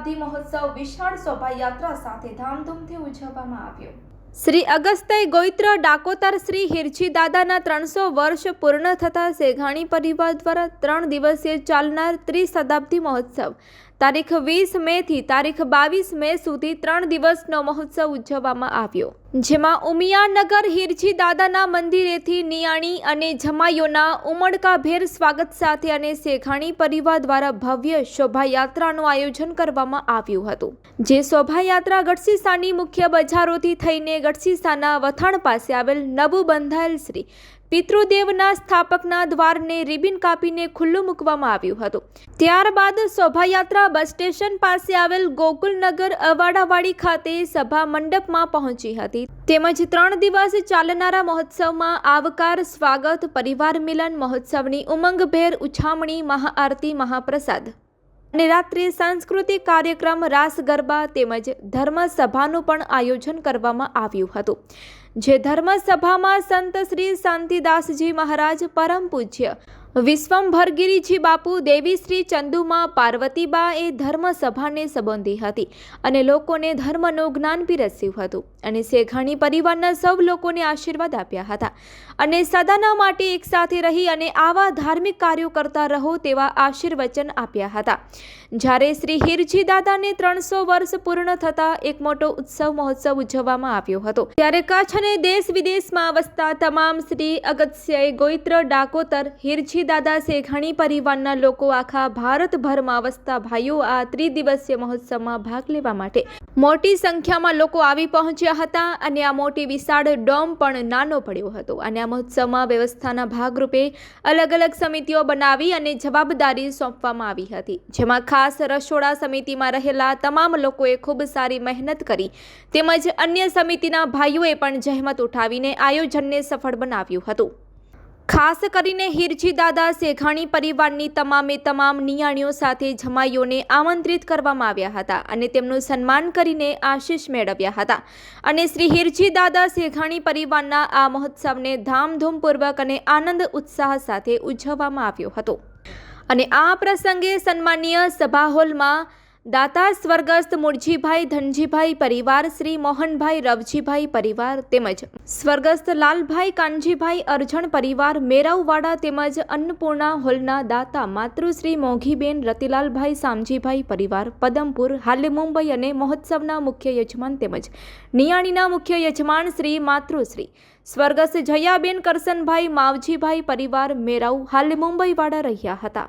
શતાબ્દી મહોત્સવ વિશાળ શોભાયાત્રા સાથે ધામધૂમથી ઉજવવામાં આવ્યો. શ્રી અગસ્ત્ય ગોઈત્ર ડાકોતર શ્રી હિરજી દાદાના ત્રણસો વર્ષ પૂર્ણ થતા શેઘાણી પરિવાર દ્વારા ત્રણ દિવસીય ચાલનાર ત્રિશતાબ્દી મહોત્સવ તારીખ વીસ મે થી તારીખ બાવીસ મે સુધી ત્રણ દિવસનો મહોત્સવ ઉજવવામાં આવ્યો. જેમાં ઉમિયાનગર હિરજી દાદાના મંદિરેથી નિયાણી અને જમાઈઓના ઉમળકાભેર સ્વાગત સાથે અને શેખાણી પરિવાર દ્વારા ભવ્ય શોભાયાત્રાનું આયોજન કરવામાં આવ્યું હતું. જે શોભાયાત્રા ગઢસીસાની મુખ્ય બજારોથી થઈને ગઢસીસાના વથાણ પાસે આવેલ નવું બંધાયેલ શ્રી પિતૃદેવના સ્થાપકના દ્વારને રિબિન કાપીને ખુલ્લું મૂકવામાં આવ્યું હતું. ત્યારબાદ શોભાયાત્રા બસ સ્ટેશન પાસે આવેલ ગોકુલનગર અવાડાવાડી ખાતે સભા મંડપમાં પહોંચી હતી. તેમજ ત્રણ દિવસ ચાલનારા મહોત્સવમાં આવકાર, સ્વાગત, પરિવાર મિલન, મહોત્સવની ઉમંગભેર ઉછામણી, મહાઆરતી, મહાપ્રસાદ અને રાત્રે સાંસ્કૃતિક કાર્યક્રમ રાસ ગરબા તેમજ ધર્મસભાનું પણ આયોજન કરવામાં આવ્યું હતું. જે ધર્મસભામાં સંત શ્રી શાંતિદાસજી મહારાજ પરમ પૂજ્ય. વિશ્વંભરગીરીજી બાપુ દેવી શ્રી ચંદુમાં પાર્વતીબા એ ધર્મસભાને સંબોધી હતી અને લોકોને ધર્મનું જ્ઞાન પીરસ્યું હતું. અને શેખાણી પરિવારના સૌ લોકોને આશીર્વાદ આપ્યા હતા. અને સદાના માટે એકસાથે રહી અને આવા ધાર્મિક કાર્યો કરતા રહો તેવા આશીર્વચન આપ્યા હતા. જ્યારે શ્રી હિરજી દાદાને ત્રણસો વર્ષ પૂર્ણ થતા એક મોટો ઉત્સવ મહોત્સવ ઉજવવામાં આવ્યો હતો. ત્યારે કચ્છ અને દેશ વિદેશમાં વસતા તમામ શ્રી અગત્ય ગોઈત્ર ડાકોતર, હિરજી દાદા શેઘાણી પરિવારના લોકો આખા ભારતભરમાં વસતા ભાઈઓ આ ત્રિદિવસીય મહોત્સવમાં ભાગ લેવા માટે મોટી સંખ્યામાં લોકો આવી પહોંચ્યા હતા અને આ મોટી વિશાળ ડોમ પણ નાનો પડ્યો હતો અને આ મહોત્સવમાં વ્યવસ્થાના ભાગરૂપે અલગ અલગ સમિતિઓ બનાવી અને જવાબદારી સોંપવામાં આવી હતી. જેમાં ખાસ રસોડા સમિતિમાં રહેલા તમામ લોકોએ ખૂબ સારી મહેનત કરી. તેમજ અન્ય સમિતિના ભાઈઓએ પણ જહેમત ઉઠાવીને આયોજનને સફળ બનાવ્યું હતું. ખાસ કરીને હિરજી દાદા શેખાણી પરિવારની તમામે તમામ નિયાણીઓ સાથે જમાઈઓને આમંત્રિત કરવામાં આવ્યા હતા અને તેમનું સન્માન કરીને આશીષ મેળવ્યા હતા. અને શ્રી હિરજી દાદા શેખાણી પરિવારના આ મહોત્સવને ધામધૂમપૂર્વક અને આનંદ ઉત્સાહ સાથે ઉજવવામાં આવ્યો હતો. અને આ પ્રસંગે સન્માનીય સભા હોલમાં દાતા સ્વર્ગસ્થ મુરજીભાઈ, ધનજીભાઈ પરિવાર, શ્રી મોહનભાઈ, રવજીભાઈ પરિવાર તેમજ સ્વર્ગસ્થ લાલભાઈ, કાનજીભાઈ અરજણ પરિવાર મેરાવવાડા તેમજ અન્નપૂર્ણા હોલના દાતા માતૃશ્રી મોઘીબેન, રતિલાલભાઈ, સામજીભાઈ પરિવાર, પદમપુર, હાલે મુંબઈ અને મહોત્સવના મુખ્ય યજમાન તેમજ નિયાણીના મુખ્ય યજમાન શ્રી માતૃશ્રી સ્વર્ગસ્થ જયાબેન કરસનભાઈ, માવજીભાઈ પરિવાર મેરાવ હાલે મુંબઈવાડા રહ્યા હતા.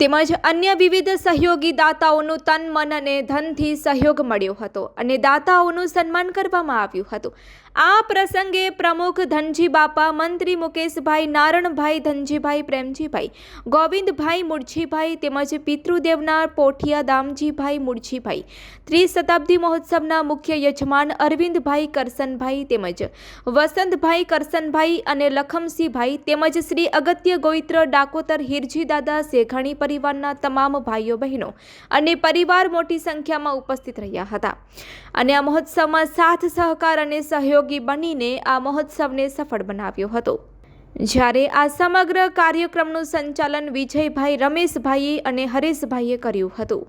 તેમજ અન્ય વિવિધ સહયોગી દાતાઓનું તન, મન અને ધનથી સહયોગ મળ્યો હતો અને દાતાઓનું સન્માન કરવામાં આવ્યું હતું. આ પ્રસંગે પ્રમુખ ધનજી બાપા, મંત્રી મુકેશભાઈ, નારણભાઈ ધનજીભાઈ, પ્રેમજીભાઈ, ગોવિંદભાઈ મુરજીભાઈ તેમજ પિતૃદેવના પોઠિયા દામજીભાઈ મુરજીભાઈ, ત્રિશતાબ્દી મહોત્સવના મુખ્ય યજમાન અરવિંદભાઈ કરસનભાઈ તેમજ વસંતભાઈ કરસનભાઈ અને લખમસિંહભાઈ તેમજ શ્રી અગત્ય ગોઈત્ર ડાકોતર હિરજી દાદા શેખાણી પરિવારના તમામ ભાઈઓ બહેનો અને પરિવાર મોટી સંખ્યામાં ઉપસ્થિત રહ્યા હતા. અને આ મહોત્સવમાં સાથ, સહકાર અને સહયોગી બનીને આ મહોત્સવને સફળ બનાવ્યો હતો. જ્યારે આ સમગ્ર કાર્યક્રમનું સંચાલન વિજયભાઈ, રમેશભાઈએ અને હરેશભાઈએ કર્યું હતું.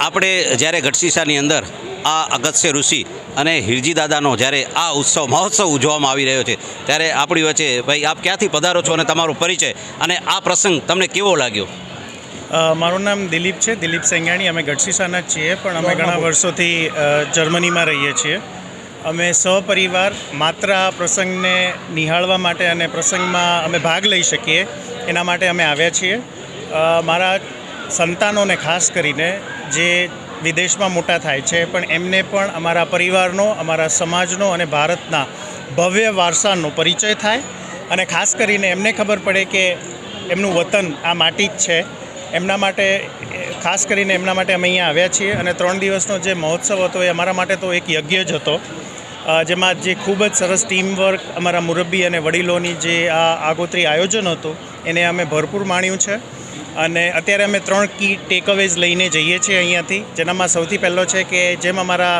આપણે જ્યારે ગઢસીસાની અંદર આ અગત્ય ઋષિ અને હિરજી દાદાનો જ્યારે આ ઉત્સવ, મહોત્સવ ઉજવવામાં આવી રહ્યો છે, ત્યારે આપણી વચ્ચે, ભાઈ, આપ ક્યાંથી પધારો છો? અને તમારો પરિચય અને આ પ્રસંગ તમને કેવો લાગ્યો? મારું નામ દિલીપ છે. દિલીપ સેંગાણી. અમે ગઢશીસાના જ છીએ પણ અમે ઘણા વર્ષોથી જર્મનીમાં રહીએ છીએ. અમે સહપરિવાર માત્ર આ પ્રસંગને નિહાળવા માટે અને પ્રસંગમાં અમે ભાગ લઈ શકીએ એના માટે અમે આવ્યા છીએ. મારા સંતાનોને ખાસ કરીને જે વિદેશમાં મોટા થાય છે પણ એમને પણ અમારા પરિવારનો અમારા સમાજનો અને ભારતના ભવ્ય વારસાનો પરિચય થાય. અને ખાસ કરીને એમને ખબર પડે કે એમનું વતન આ માટી જ છે. એમના માટે, ખાસ કરીને એમના માટે અમે અહીંયા આવ્યા છીએ અને ત્રણ દિવસનો જે મહોત્સવ હતો એ અમારા માટે તો એક યજ્ઞ જ હતો. જેમાં જે ખૂબ જ સરસ ટીમવર્ક અમારા મુરબ્બી અને વડીલોની જે આ આગોતરી આયોજન હતું, એને અમે ભરપૂર માણ્યું છે. અને અત્યારે અમે ત્રણ કી ટેકઅવેઝ લઈને જઈએ છીએ અહીંયાથી, જેનામાં સૌથી પહેલો છે કે જેમ અમારા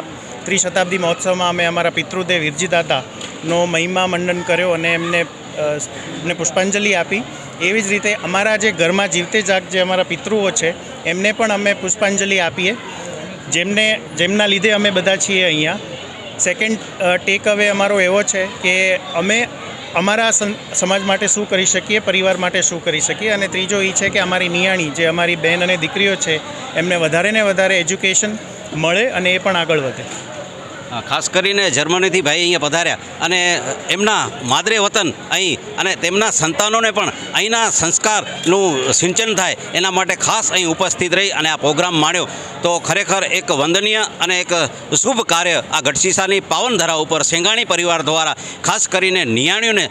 ત્રિશતાબ્દી મહોત્સવમાં અમે અમારા પિતૃદેવ વિરજી દાદાનો મહિમા મંડન કર્યો અને એમને એમને પુષ્પાંજલિ આપી. એવી જ રીતે અમારા જે ઘરમાં જીવતે જાગ જે અમારા પિતૃઓ છે, એમને પણ અમે પુષ્પાંજલિ આપીએ. જેમને, જેમના લીધે અમે બધા છીએ અહીંયા. સેકન્ડ ટેક અવે અમારો એવો છે કે અમે અમારા સમાજ માટે શું કરી શકીએ, પરિવાર માટે શું કરી શકીએ અને ત્રીજો એ છે કે અમારી નિયાણી જે અમારી બહેન અને દીકરીઓ છે, એમને વધારે ને વધારે એજ્યુકેશન મળે અને એ પણ આગળ વધે. ખાસ કરીને જર્મનીથી ભાઈ અહીંયા પધાર્યા. અને એમના માદરે વતન અહીં અને તેમના સંતાનોને પણ અહીંના સંસ્કારનું સિંચન થાય એના માટે ખાસ અહીં ઉપસ્થિત રહી અને આ પ્રોગ્રામ માણ્યો. તો ખરેખર એક વંદનીય અને એક શુભ કાર્ય આ ગઢશીસાની પાવનધરા ઉપર સેંગાણી પરિવાર દ્વારા ખાસ કરીને નિયાણીઓને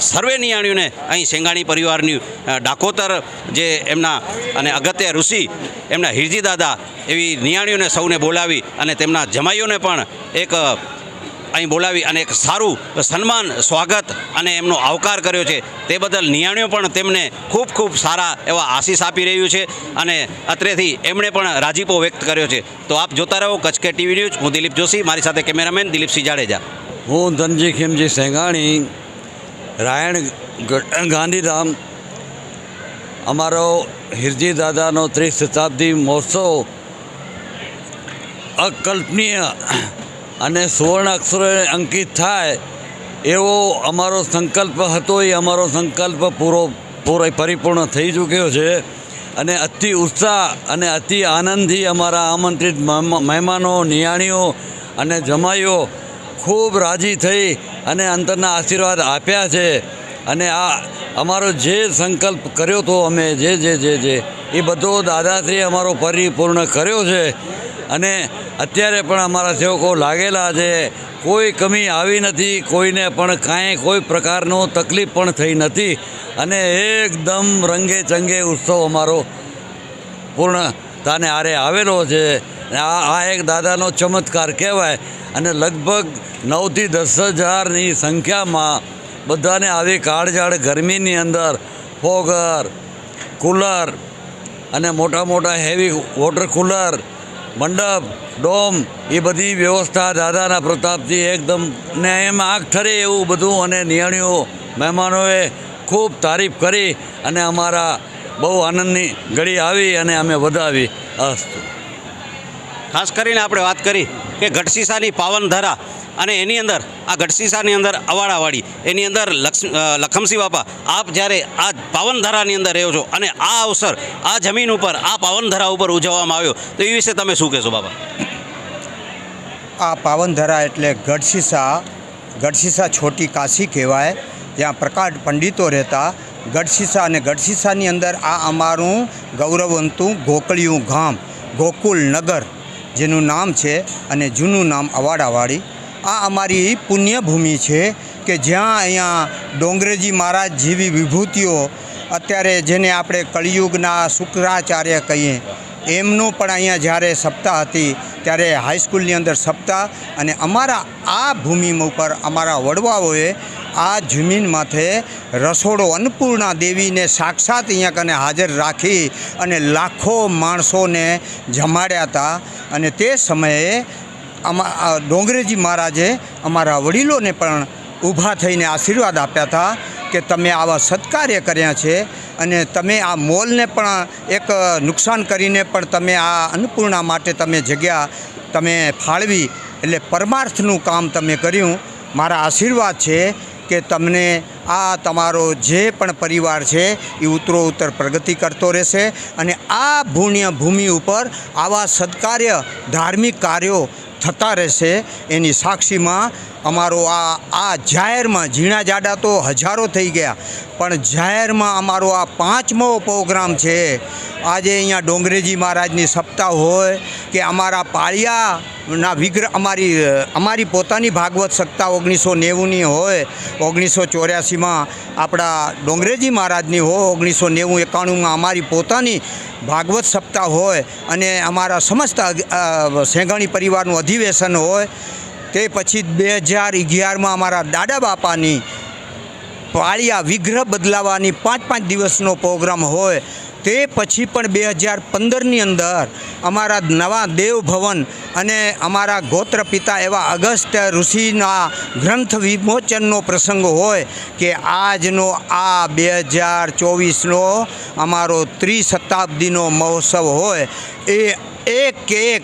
સર્વે નિયાણીઓને અહીં સેંગાણી પરિવારની ડાકોતર જે એમના અને અગત્ય ઋષિ એમના હિરજી દાદા એવી નિયાણીઓને સૌને બોલાવી અને તેમના જમાઈઓને પણ એક અહીં બોલાવી અને એક સારું સન્માન, સ્વાગત અને એમનો આવકાર કર્યો છે. તે બદલ નિયાણીઓ પણ તેમને ખૂબ ખૂબ સારા એવા આશીષ આપી રહ્યું છે અને અત્રેથી એમણે પણ રાજીપો વ્યક્ત કર્યો છે. તો આપ જોતા રહો કચ્છ કે ટીવી ન્યૂઝ. હું દિલીપ જોશી, મારી સાથે કેમેરામેન દિલીપસિંહ જાડેજા હું ધનજી ખીમજી સેંગાણી, રાયણ ગાંધીધામ. અમારો હિરજી દાદાનો ત્રિશતાબ્દી મહોત્સવ અકલ્પનીય અને સુવર્ણ અક્ષરે અંકિત થાય, એવો અમારો સંકલ્પ હતો, એ અમારો સંકલ્પ પૂરો પૂરો પરિપૂર્ણ થઈ ચૂક્યો છે. અને અતિ ઉત્સાહ અને અતિ આનંદથી અમારા આમંત્રિત મહેમા- મહેમાનો, નિયાણીઓ અને જમાઈઓ ખૂબ રાજી થઈ અને અંતરના આશીર્વાદ આપ્યા છે. અને આ અમારો જે સંકલ્પ કર્યો હતો અમે જે જે જે જે, એ બધો દાદાશ્રીએ અમારો પરિપૂર્ણ કર્યો છે. અને અત્યારે પણ અમારા સેવકો લાગેલા છે. કોઈ કમી આવી નથી, કોઈને પણ કાંઈ કોઈ પ્રકારનો તકલીફ પણ થઈ નથી. અને એકદમ રંગે ચંગે ઉત્સવ અમારો પૂર્ણતાને આરે આવેલો છે. આ આ એક દાદાનો ચમત્કાર કહેવાય. અને લગભગ નવથી દસ હજારની સંખ્યામાં બધાને આવી કાળઝાળ ગરમીની અંદર ફોગર, કુલર અને મોટા મોટા હેવી વોટર કુલર મંડપ, ડોમ, એ બધી વ્યવસ્થા દાદાના પ્રતાપથી એકદમ ને એમ આગ ઠરે એવું બધું અને નિયાણીઓ, મહેમાનોએ ખૂબ તારીફ કરી અને અમારા બહુ આનંદની ઘડી આવી અને અમે વધાવી અસ્તુ. ખાસ કરીને આપણે વાત કરી કે ગઢશીસાની પાવનધરા અને એની અંદર આ ગઢશીસાની અંદર અવાડાવાડી એની અંદર લખમસિંહ બાપા, આપ જ્યારે આ પાવનધરાની અંદર રહ્યો છો અને આ અવસર, આ જમીન ઉપર, આ પાવનધરા ઉપર ઉજવવામાં આવ્યો, તો એ વિશે તમે શું કહેશો બાપા? આ પાવનધરા એટલે ગઢશીસા ગઢશીસા છોટી કાશી કહેવાય, જ્યાં પ્રકાટ પંડિતો રહેતા ગઢશીસા અને ગઢશીસાની અંદર આ અમારું ગૌરવંતું ગોકળિયું ગામ ગોકુલ નગર જેનું નામ છે અને જૂનું નામ અવાડાવાડી આ અમારી પુણ્યભૂમિ છે કે જ્યાં અહીંયા ડોંગરેજી મહારાજ જેવી વિભૂતિઓ અત્યારે જેને આપણે કળિયુગના શુક્રાચાર્ય કહીએ, એમનું પણ અહીંયા જ્યારે સપ્તાહ હતી ત્યારે હાઈસ્કૂલની અંદર સપ્તાહ અને અમારા આ ભૂમિ ઉપર અમારા વડવાઓએ આ જમીન માથે રસોડો અન્નપૂર્ણા દેવીને સાક્ષાત અહીંયા કને હાજર રાખી અને લાખો માણસોને જમાડ્યા હતા અને તે સમયે અમા ડોંગરેજી મહારાજે અમારા વડીલોને પણ ઊભા થઈને આશીર્વાદ આપ્યા હતા કે તમે આવા સત્કાર્ય કર્યા છે અને તમે આ મોલને પણ એક નુકસાન કરીને પણ તમે આ અન્નપૂર્ણા માટે તમે જગ્યા તમે ફાળવી એટલે પરમાર્થનું કામ તમે કર્યું. મારા આશીર્વાદ છે કે તમને આ તમારો જે પણ પરિવાર છે એ ઉત્તરો ઉત્તર પ્રગતિ કરતો રહેશે અને આ ભૂણ્ય ભૂમિ ઉપર આવા સત્કાર્ય ધાર્મિક કાર્યો થતા રહેશે. એની સાક્ષીમાં અમારો આ આ જાહેરમાં ઝીણા જાડા તો હજારો થઈ ગયા. પણ જાહેરમાં અમારો આ પાંચમો પ્રોગ્રામ છે. આજે અહીંયા ડોંગરેજી મહારાજની સપ્તાહ હોય કે અમારા પાળિયાના વિગ્રહ, અમારી અમારી પોતાની ભાગવત સત્તા ઓગણીસો નેવુંની હોય, ઓગણીસો ચોર્યાસીમાં આપણા ડોંગરેજી મહારાજની હોય, ઓગણીસો નેવું એકાણુંમાં અમારી પોતાની ભાગવત સપ્તાહ હોય અને અમારા સમસ્ત સેંઘાણી પરિવારનું અધિવેશન હોય, તે પછી બે હજાર અગિયારમાં અમારા દાદા બાપાની પાળિયા વિગ્રહ બદલાવાની પાંચ પાંચ દિવસનો પ્રોગ્રામ હોય તે પછી પણ બે હજાર પંદરની અંદર અમારા નવા દેવભવન અને અમારા ગોત્ર પિતા એવા અગસ્ત્ય ઋષિના ગ્રંથ વિમોચનનો પ્રસંગ હોય કે આજનો આ બે હજાર ચોવીસનો અમારો ત્રિશતાબ્દીનો મહોત્સવ હોય, એ એક એક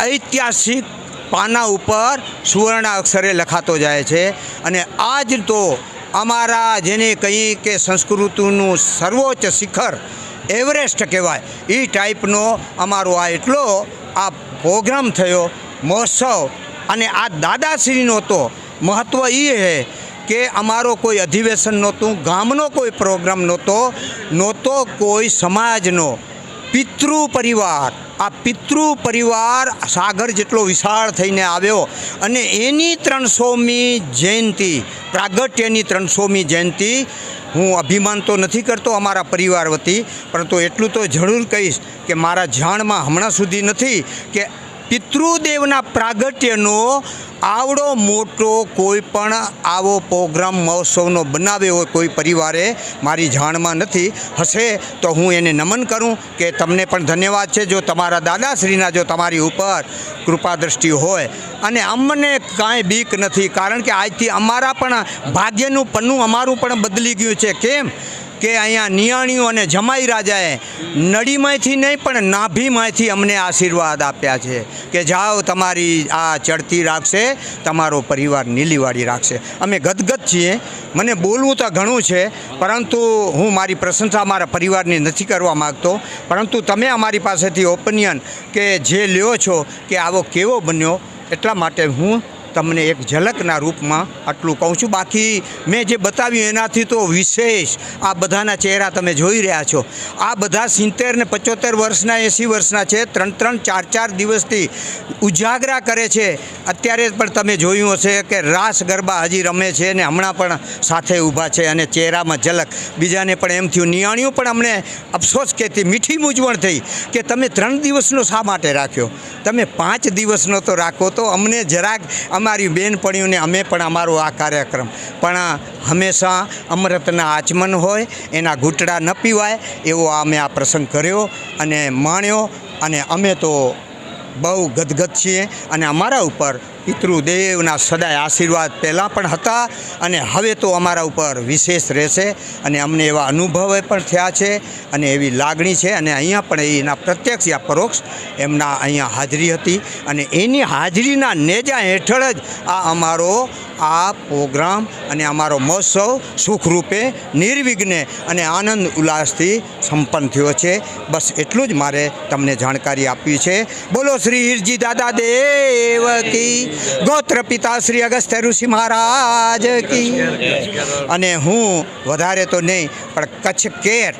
ઐતિહાસિક પાના ઉપર સુવર્ણ અક્ષરે લખાતો જાય છે. અને આજ તો અમારા જેને કહીએ કે સંસ્કૃતિનું સર્વોચ્ચ શિખર એવરેસ્ટ કહેવાય. એ ટાઈપનો અમારો આ એટલો આ પ્રોગ્રામ થયો, મહોત્સવ. અને આ દાદાશ્રીનો તો મહત્ત્વ એ છે કે અમારો કોઈ અધિવેશન નહોતું, ગામનો કોઈ પ્રોગ્રામ નહોતો નહોતો કોઈ સમાજનો. પિતૃ પરિવાર, આ પિતૃ પરિવાર સાગર જેટલો વિશાળ થઈને આવ્યો અને એની ત્રણસોમી જયંતિ, પ્રાગટ્યની ત્રણસોમી જયંતિ હું અભિમાન તો નથી કરતો અમારા પરિવાર વતી, પરંતુ એટલું તો જરૂર કહીશ કે મારા જાણમાં હમણાં સુધી નથી કે પિતૃદેવના પ્રાગટ્યનો આવડો મોટો કોઈ પણ આવો પ્રોગ્રામ, મહોત્સવનો બનાવ્યો હોય કોઈ પરિવારે, મારી જાણમાં નથી, હશે તો હું એને નમન કરું કે તમને પણ ધન્યવાદ છે. જો તમારા દાદાશ્રીના, જો તમારી ઉપર કૃપા દ્રષ્ટિ હોય. અને અમને કાંઈ બીક નથી, કારણ કે આજથી અમારા પણ ભાગ્યનું પન્નું અમારું પણ બદલી ગયું છે. કેમ? કે અહીંયા નિયાણીઓ અને જમાઈ રાજાએ નડીમાંથી નહીં, પણ નાભીમાંથી અમને આશીર્વાદ આપ્યા છે કે જાઓ તમારી આ ચડતી રાખશે, તમારો પરિવાર નીલીવાળી રાખશે. અમે ગદગદ છીએ. મને બોલવું તો ઘણું છે, પરંતુ હું મારી પ્રશંસા મારા પરિવારની નથી કરવા માગતો. પરંતુ તમે અમારી પાસેથી ઓપિનિયન કે જે લ્યો છો કે આવો કેવો બન્યો, એટલા માટે હું તમને એક ઝલકના રૂપમાં આટલું કહું છું. બાકી મેં જે બતાવ્યું એનાથી તો વિશેષ આ બધાના ચહેરા તમે જોઈ રહ્યા છો. આ બધા સિત્તેર ને પચોતેર વર્ષના, એંસી વર્ષના છે. ત્રણ ત્રણ, ચાર ચાર દિવસથી ઉજાગરા કરે છે. અત્યારે પણ તમે જોયું હશે કે રાસ ગરબા હજી રમે છે અને હમણાં પણ સાથે ઊભા છે અને ચહેરામાં ઝલક. બીજાને પણ એમ થયું, નિયાણીઓ પણ અમને અફસોસ કહેતી, મીઠી મૂંઝવણ થઈ કે તમે ત્રણ દિવસનો શા માટે રાખ્યો? તમે પાંચ દિવસનો તો રાખો તો અમને જરાક અમારી બેનપણીઓને અમે પણ અમારો આ કાર્યક્રમ. પણ હંમેશા અમૃતના આચમન હોય, એના ઘૂંટડા ન પીવાય, એવો અમે આ પ્રસંગ કર્યો અને માણ્યો. અને અમે તો બહુ ગદગદ છીએ અને અમારા ઉપર પિતૃદેવના સદાય આશીર્વાદ પહેલાં પણ હતા અને હવે તો અમારા ઉપર વિશેષ રહેશે અને અમને એવા અનુભવ પણ થયા છે અને એવી લાગણી છે અને અહીંયા પણ એના પ્રત્યક્ષ યા પરોક્ષ એમના અહીંયા હાજરી હતી અને એની હાજરીના નેજા હેઠળ જ આ અમારો આ પ્રોગ્રામ અને અમારો મહોત્સવ સુખરૂપે, નિર્વિઘ્ને અને આનંદ ઉલ્લાસથી સંપન્ન થયો છે. બસ એટલું જ મારે તમને જાણકારી આપવી છે. બોલો શ્રી હિરજી દાદા દેવ કી. ગોત્ર પિતા શ્રી અગસ્ત્ય ઋષિ મહારાજ કી. અને હું વધારે તો નહીં, પણ કચ્છ કેર.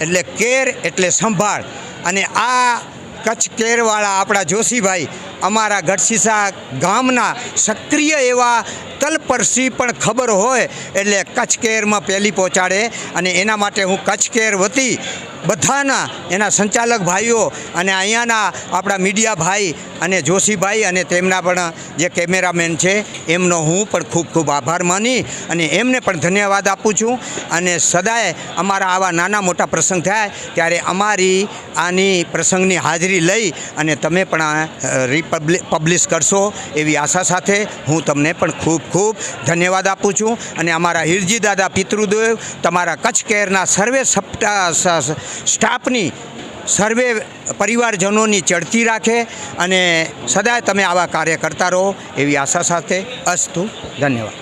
એટલે કેર એટલે સંભાળ. અને આ કચ્છ કેરવાળા આપણા જોશીભાઈ અમારા ગઢસીસા ગામના સક્રિય એવા તલપરસી પણ ખબર હોય એટલે કચ્છ કેરમાં પહેલી પહોંચાડે અને એના માટે હું કચ્છ કેર વતી બધાના એના સંચાલક ભાઈઓ અને અહીંયાના આપણા મીડિયા ભાઈ અને જોશીભાઈ અને તેમના પણ જે કેમેરામેન છે, એમનો હું પણ ખૂબ ખૂબ આભાર માની અને એમને પણ ધન્યવાદ આપું છું. અને સદાય અમારા આવા નાના મોટા પ્રસંગ થાય ત્યારે અમારી આની પ્રસંગની હાજરી લઈ અને તમે પણ પબ્લિશ કરશો એવી આશા સાથે હું તમને પણ ખૂબ ખૂબ ધન્યવાદ આપું છું. અને અમારા હિરજી દાદા પિતૃદેવ તમારા કચ્છ કેરના સર્વે સપ્તા સ્ટાફની સર્વે પરિવારજનોની ચડતી રાખે અને સદાય તમે આવા કાર્ય કરતા રહો એવી આશા સાથે અસ્તુ. ધન્યવાદ.